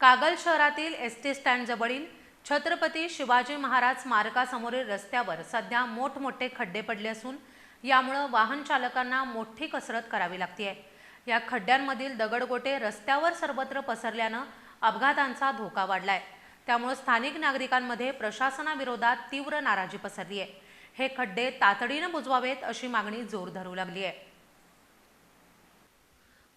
कागल शहरातील S T स्टँडजवळील छत्रपती शिवाजी महाराज स्मारकासमोरील रस्त्यावर सध्या मोठमोठे खड्डे पडले असून यामुळं वाहन चालकांना मोठी कसरत करावी लागते या खड्ड्यांमधील दगडगोटे रस्त्यावर सर्वत्र पसरल्यानं अपघातांचा धोका वाढलाय. त्यामुळे स्थानिक नागरिकांमध्ये प्रशासनाविरोधात तीव्र नाराजी पसरली आहे हे खड्डे तातडीनं बुजवावेत अशी मागणी जोर धरू लागली आहे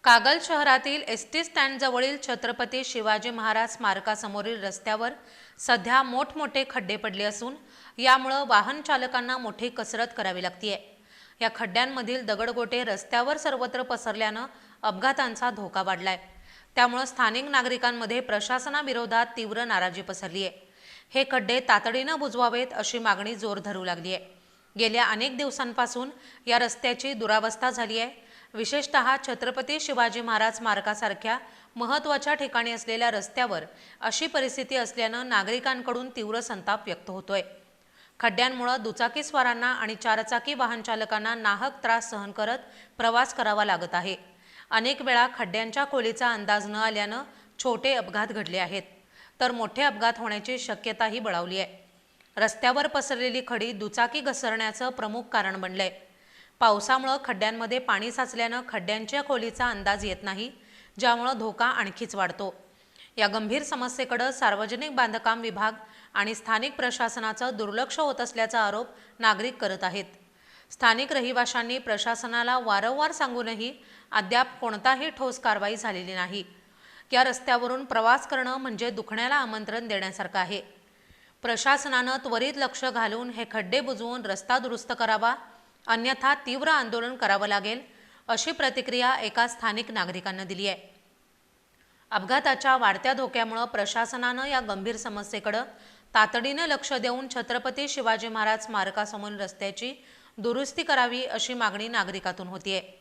कागल शहरातील एस टी स्टँडजवळील छत्रपती शिवाजी महाराज स्मारकासमोरील रस्त्यावर सध्या मोठमोठे खड्डे पडले असून यामुळं वाहन चालकांना मोठी कसरत करावी लागतीये. या खड्ड्यांमधील दगडगोटे रस्त्यावर सर्वत्र पसरल्यानं अपघातांचा धोका वाढलाय. त्यामुळं स्थानिक नागरिकांमध्ये प्रशासनाविरोधात तीव्र नाराजी पसरली आहे हे खड्डे तातडीनं बुजवावेत अशी मागणी जोर धरू लागली आहे गेल्या अनेक दिवसांपासून या रस्त्याची दुरावस्था झाली आहे विशेषत छत्रपती शिवाजी महाराज स्मारकासारख्या महत्त्वाच्या ठिकाणी असलेल्या रस्त्यावर अशी परिस्थिती असल्यानं नागरिकांकडून तीव्र संताप व्यक्त होतोय. खड्ड्यांमुळं दुचाकीस्वारांना आणि चारचाकी वाहन चालकांना नाहक त्रास सहन करत प्रवास करावा लागत आहे. अनेक वेळा खड्ड्यांच्या खोलीचा अंदाज न आल्यानं छोटे अपघात घडले आहेत. तर मोठे अपघात होण्याची शक्यताही बळावली आहे. रस्त्यावर पसरलेली खडी दुचाकी घसरण्याचं प्रमुख कारण बनलंय. पावसामुळं खड्ड्यांमध्ये पाणी साचल्यानं खड्ड्यांच्या खोलीचा अंदाज येत नाही ज्यामुळं धोका आणखीच वाढतो. या गंभीर समस्येकडं सार्वजनिक बांधकाम विभाग आणि स्थानिक प्रशासनाचं दुर्लक्ष होत असल्याचा आरोप नागरिक करत आहेत. स्थानिक रहिवाशांनी प्रशासनाला वारंवार सांगूनही अद्याप कोणताही ठोस कारवाई झालेली नाही. या रस्त्यावरून प्रवास करणं म्हणजे दुखण्याला आमंत्रण देण्यासारखं आहे. प्रशासनानं त्वरित लक्ष घालून हे खड्डे बुजवून रस्ता दुरुस्त करावा अन्यथा तीव्र आंदोलन करावं लागेल अशी प्रतिक्रिया एका स्थानिक नागरिकांना दिली आहे. अपघाताच्या वाढत्या धोक्यामुळं प्रशासनानं या गंभीर समस्येकडं तातडीनं लक्ष देऊन छत्रपती शिवाजी महाराज स्मारकासमोर रस्त्याची दुरुस्ती करावी अशी मागणी नागरिकातून होतीये.